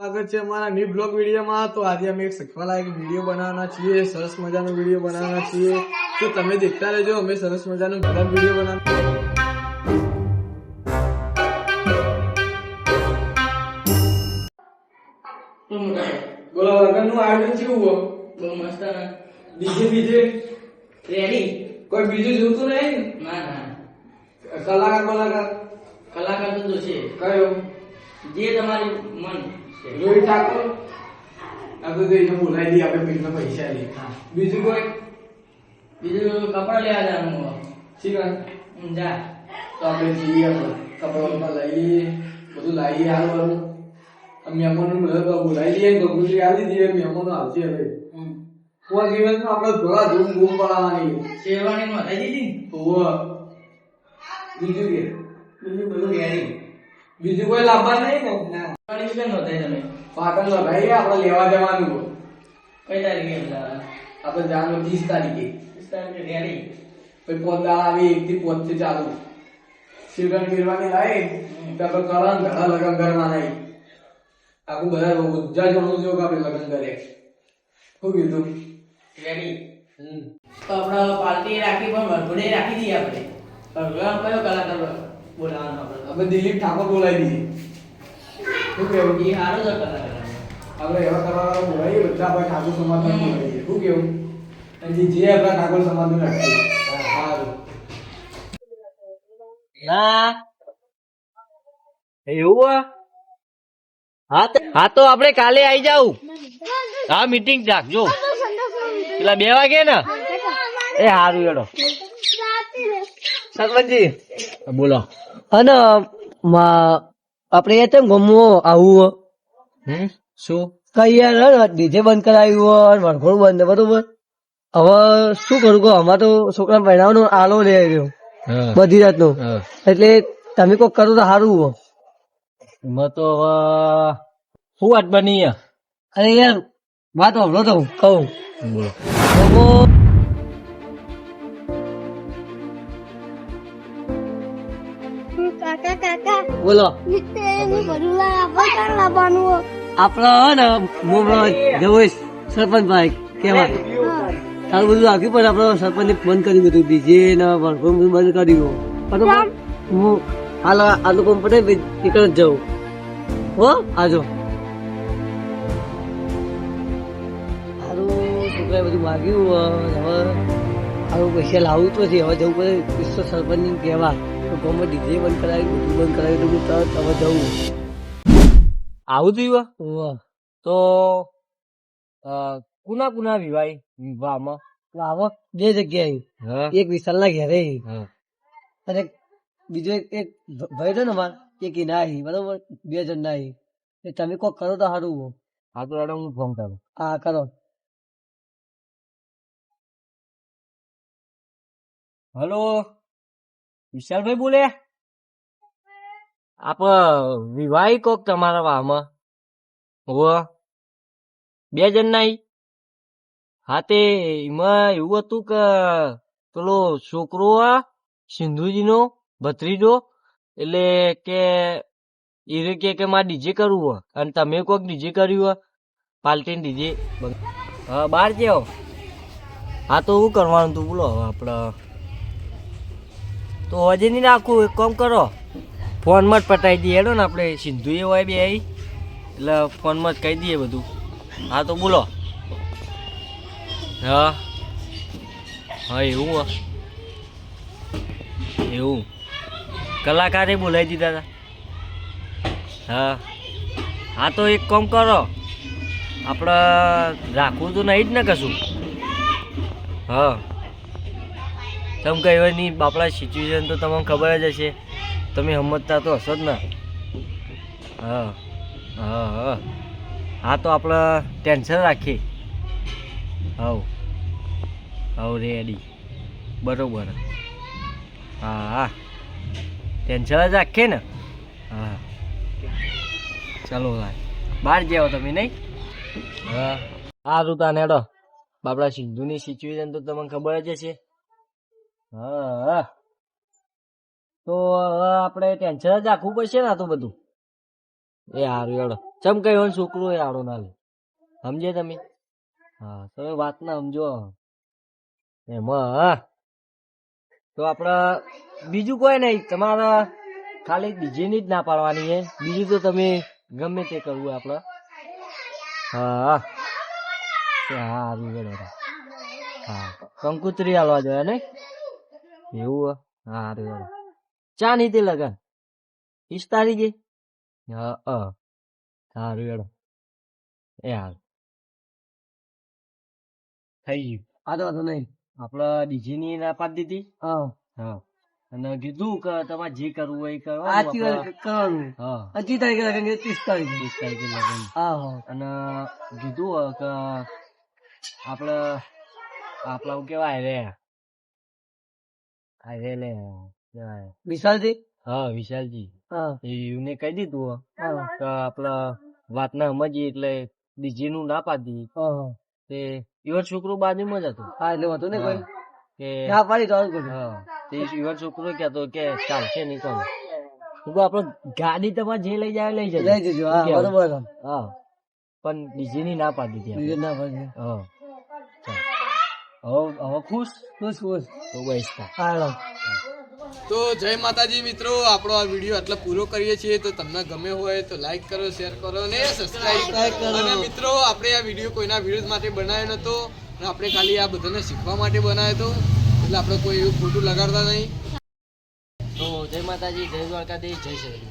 સ્વાગત છે અમારા ન્યુ બ્લોગ વિડીયોમાં. તો આજે અમે એક શીખવાલાયક વીડિયો બનાવવાના છીએ. સરસ મજાનો વીડિયો બનાવવાના છીએ. તો તમે દેખતા રહેજો અમે સરસ મજાનો ગરમ વીડિયો બનાવ બોલો લગ્નનું આયોજન કેવું હો બહુ મસ્ત બીજે બીજે? રેડી કોઈ બીજું જોતું નહીં? ના ના. કલાકાર કલાકાર. કલાકાર તો છે કયો? જે તમારી મન. રોહિત ઠાકોર? આ તો એને બોલાવી દઈએ આપણે પેટના પૈસા લઈએ. બીજું કોઈ? બીજું કપડા લેવા જવાનું શીખા જા. તો આપણે જઈએ કપડા બપડા લઈએ. બધું લાવીએ હાલવાનું મહેમાનો બોલાવી લઈએ ગગુલી આવી દઈએ? મહેમાનો આવશે હવે. હું દિવસમાં આપણે ઘોડા ધૂમ ધૂમ પડાવવાની. શેરવાની નોંધાઈ દીધી? બીજું કે? બીજું બધું રેડી બીજું કોઈ લાવવા નહીં ને? ના શેરવાની કેમ નોંધાઈ તમે. પાટણ લગાવીએ આપણે લેવા જવાનું કઈ તારીખે આપણે જવાનું ત્રીસ તારીખે. ત્રીસ તારીખે રેડી? પછી પોતા આવી એક થી પોતથી ચાલુ. શિવગણ ગીરવાની લાવી તો આપણે કરણ ઘણા લગ્ન કરવા નહીં આખું બધા ઉજ્જા જોડું જો આપણે લગ્ન કરે. શું કીધું? રેડી? તો આપણે પાર્ટી રાખી પણ વરઘોડે રાખી દઈએ આપણે. વરઘોડામાં કયો કલાકાર બોલાવવાનો આપણે? આપણે દિલીપ ઠાકોર બોલાવી દઈએ શું કેવું? એ સારો જ આપણે એવા. કરવા બોલાવીએ બધા આપણે ઠાકોર સમાજને બોલાવીએ શું કેવું? અને જે આપણા ઠાકોર સમાજનું રાખીએ ના. એવું હા હા તો આપણે કાલે આવી જાવ હા મીટિંગ રાખજો પેલા બે વાગે ને? એ સારું એડો સરપંચજી બોલો. અને આપણે તેમ ગમવું આવું હમ? શું? કઈ ડીજે બંધ કરાવ્યું હોય બંધ બરોબર? હવે શું કરું કહો? અમારે તો છોકરા પહેરાવાનો આલો લઈ રહ્યો બધી રાતનો. હા. એટલે તમે કોઈ કરો તો સારું હો. એમાં તો હવે શું વાત બની હે? અરે યાર વાત હમણાં તો કહું. બોલો. બોલો? આપડે ને હમણાં જવું સરપંચ ભાઈ કેવા તારું બધું રાખ્યું પણ આપડે સરપંચ બંધ કરી દીધું ડીજે ને વરઘોડું બધું બંધ કરી દીધું બરોબર હું હાલ આ લોકો પડે નીકળ જ જાઉં. હો આજો. છોકરાએ બધું માગ્યું હવે હારું પૈસા લાવવું તો છે હવે જવું પડે વિશ્વ સરપંચ કહેવાય કહેવા. તો ડીજે બંધ કરાવી બધું બંધ કરાવી તો હું તરત હવે જવું આવું થયું? તો કુના કુના વિવાય વિવાહમાં આવો બે જગ્યાએ એક વિશાલના ઘેરે અને બીજો એક ભાઈ છે ને માર એક ના બરોબર? બે જણ નાહી તમે કોક કરો તો સારું હા તો હું ફોન કરું. હા કરો. હલો? વિશાલભાઈ બોલે? આપ વિવાહી કોક તમારા વામાં હો બે જણ ના હા તે એમાં એવું હતું કે, પેલો છોકરો આ, સિંધુજીનો, ભત્રીજો, એટલે કે એ કે કે મારે ડીજે કરવું હોય. અને તમે કોક ડીજે કર્યું હોય. પાલટીને ડીજે. હા, બહાર જાઓ. હા, તો શું કરવાનું તું, બોલો, હવે આપણે તો હજે નહીં નાખું, એક કામ કરો. ફોનમાં જ પટાઈ દઈએ. હેડો ને આપણે સિંધુ એ હોય બે આઈ એટલે ફોનમાં જ કહી દઈએ બધું. હા, તો બોલો. હા. હા, એવું એવું. કલાકારે બોલાવી દીધા હતા હા. હા, તો એક કામ કરો. આપણે રાખવું તો નહીં જ ને કશું. હા. તમે કઈ હોય નહીં, બાપડા સિચ્યુએશન તો તમને ખબર જ હશે. તમે સમજતા તો હશો જ ને. હા હા હા. હા તો આપણે ટેન્શન રાખીએ. હવ હવ રેડી બરોબર. હા હા. ટેન્શન જ રાખીએ ને. હા. ચાલો ભાઈ. બહાર જાઓ તમે નહીં? હા. સારું તાને હેડો. બાપડા સિંધુની સિચ્યુએશન તો તમને ખબર જ હશે. હા હા. તો આપણે ટેન્શન જ રાખવું પડશે ને આ તો બધું. એ સારું હેડો. ચમ કઈ છોકરો એ આડો ના લે. સમજે તમે? હા તમે વાત ના સમજો. એમાં તો આપડે બીજું કોઈ નહીં. તમારે ખાલી બીજીની જ ના પાડવાની છે બીજું તો તમે ગમે તે કરવું આપણે. હા સારું ગણો હા, કંકુતરી હાલવા જોઈએ ને એવું? હારું સારું ચા નીતિ લગન? વીસ તારીખે હા સારું એ હાલ. થઈ ગયું. આ તો વાંધો નહીં. આપડે ડીજે ની પાડી દીધી. હા. હા. અને કીધું કે તમારે જે કરવું હોય કરવાનું કરવાનું. હા. હજી તારીખે લગન ત્રીસ તારીખ. ત્રીસ તારીખે લગન. હા હા. અને કીધું કે આપણે આપણા કેવાય રે. લે વિશાલજી? હા વિશાલજી. એમને કહી દીધું કે આપણે વાત ના સમજી એટલે બીજી નું ના પાડી તે ઈવર છોકરો બાજુમાં જ હતો. હા એટલે વાંધો નહીં કોઈ. કે ના પાડી તો આવું હા તે ઈવર છોકરો કહેતો કે ચાલશે નહીં તો. હું આપણો ગાડી તમારે જે લઈ જાય લઈ જજો. લઈ જજો હા બરોબર. હા પણ બીજી ની ના પાડી દીધી ના પાડી. હા. ચાલ. હવે હવે ખુશ? ખુશ ખુશ. તો બસ. તા. તો જય માતાજી મિત્રો આપણો આ વીડિયો આટલો પૂરો કરીએ છીએ. તો તમને ગમે હોય તો લાઈક કરો શેર કરો ને સબસ્ક્રાઈબ કરો. અને મિત્રો આપણે આ વીડિયો કોઈના વિરોધ માટે બનાવ્યો નતો અને આપણે ખાલી આ બધાને શીખવા માટે બનાવ્યો હતો. એટલે આપણે કોઈ એવું ખોટું લગાડતા નહીં. તો જય માતાજી જય દ્વારકાધીશ જય શ્રી